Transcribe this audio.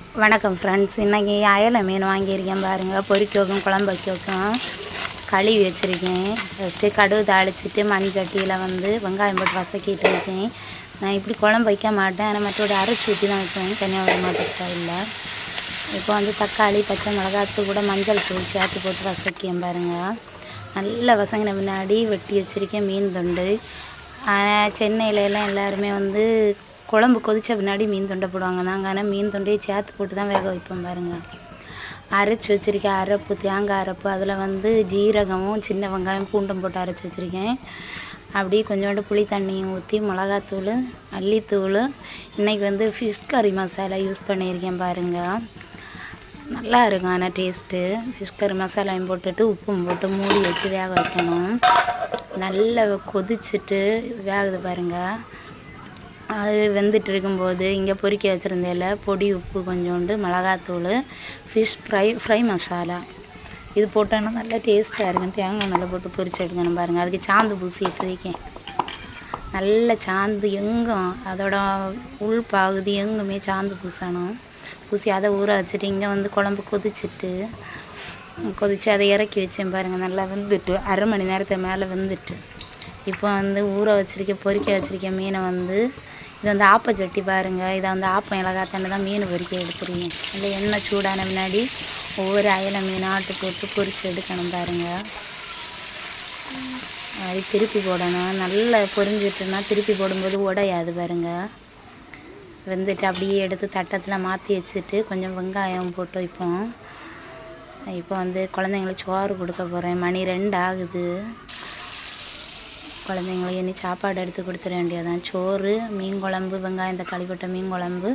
வணக்கம் ஃப்ரெண்ட்ஸ் இன்றைக்கி அயலை மீன் வாங்கியிருக்கேன் பாருங்கள் பொறிக்க வைக்கும் குழம்பு வைக்க வைக்கும் கழுவி வச்சுருக்கேன். ஃபஸ்ட்டு கடுகு தாளிச்சிட்டு மண் சட்டியில் வந்து வெங்காயம் போட்டு வசக்கிட்டு இருக்கேன். நான் இப்படி குழம்பு வைக்க மாட்டேன். ஆனால் மற்றபடி அரைச்சி ஊற்றி தான் வைப்பேன். தனியாக மாவட்ட ஸ்டைலில். இப்போ வந்து தக்காளி பச்சை மிளகாத்து கூட மஞ்சள் தூள் சேர்த்து போட்டு வசக்கியேன் பாருங்கள் நல்லா வசங்கின முன்னாடி வெட்டி வச்சுருக்கேன் மீன் தொண்டு. ஆனால் சென்னையில எல்லாம் எல்லாருமே வந்து குழம்பு கொதித்த பின்னாடி மீன் தொண்டை போடுவாங்க. நாங்கள் ஆனால் மீன் தொண்டையை சேர்த்து போட்டு தான் வேக வைப்போம் பாருங்கள் அரைச்சி வச்சுருக்கேன். அரைப்பு தேங்காய் அரைப்பு அதில் வந்து ஜீரகமும் சின்ன வெங்காயம் பூண்டும் போட்டு அரைச்சி வச்சுருக்கேன். அப்படியே கொஞ்சோண்டு புளி தண்ணியும் ஊற்றி மிளகாத்தூள் மல்லித்தூள் இன்றைக்கி வந்து ஃபிஷ் கறி மசாலா யூஸ் பண்ணியிருக்கேன் பாருங்கள் நல்லா இருக்கும் ஆனால் டேஸ்ட்டு ஃபிஷ் கறி மசாலாவையும் போட்டுட்டு உப்பும் போட்டு மூடி வச்சு வேக வைக்கணும். நல்லா கொதிச்சுட்டு வேகுது பாருங்கள் அது வெந்துட்டு இருக்கும்போது இங்கே பொரிக்க வச்சுருந்தேல பொடி உப்பு கொஞ்சோண்டு மிளகாத்தூள் ஃபிஷ் ஃப்ரை ஃப்ரை மசாலா இது போட்டோன்னா நல்லா டேஸ்ட்டாக இருக்கும். தேங்காய் நல்லா போட்டு பொரிச்சு எடுக்கணும் பாருங்கள் அதுக்கு சாந்து பூசி எடுத்துருக்கேன். நல்ல சாந்து எங்கும். அதோட உள் பகுதி எங்குமே சாந்து பூசணும். பூசி அதை ஊற வச்சுட்டு இங்கே வந்து குழம்பு கொதிச்சிட்டு கொதித்து அதை இறக்கி வச்சேன் பாருங்கள் நல்லா வெந்துட்டு அரை மணி நேரத்தை மேலே வெந்துட்டு. இப்போ வந்து ஊற வச்சுருக்க பொறிக்க வச்சுருக்க மீனை வந்து இது வந்து ஆப்பச்சட்டி பாருங்கள் இதை வந்து ஆப்பம் இலகாத்தாண்டு தான் மீன் பொரிக்க எடுத்துருவீங்க இந்த எண்ணெய் சூடான முன்னாடி ஒவ்வொரு அயலை மீன் ஆட்டு போட்டு பொறிச்சு எடுக்கணும் பாருங்கள் அது திருப்பி போடணும். நல்லா பொரிஞ்சிட்டுனா திருப்பி போடும்போது உடையாது பாருங்கள் வெந்துட்டு அப்படியே எடுத்து தட்டத்தில் மாற்றி வச்சுட்டு கொஞ்சம் வெங்காயம் போட்டு வைப்போம். இப்போ வந்து குழந்தைங்களுக்கு சோறு கொடுக்க போகிறேன் மணி ரெண்டு ஆகுது. குழந்தைங்களுக்கு இனி சாப்பாடு எடுத்து கொடுத்துட வேண்டியதான் சோறு மீன் குழம்பு வெங்காயம் தக்காளி போட்ட மீன் குழம்பு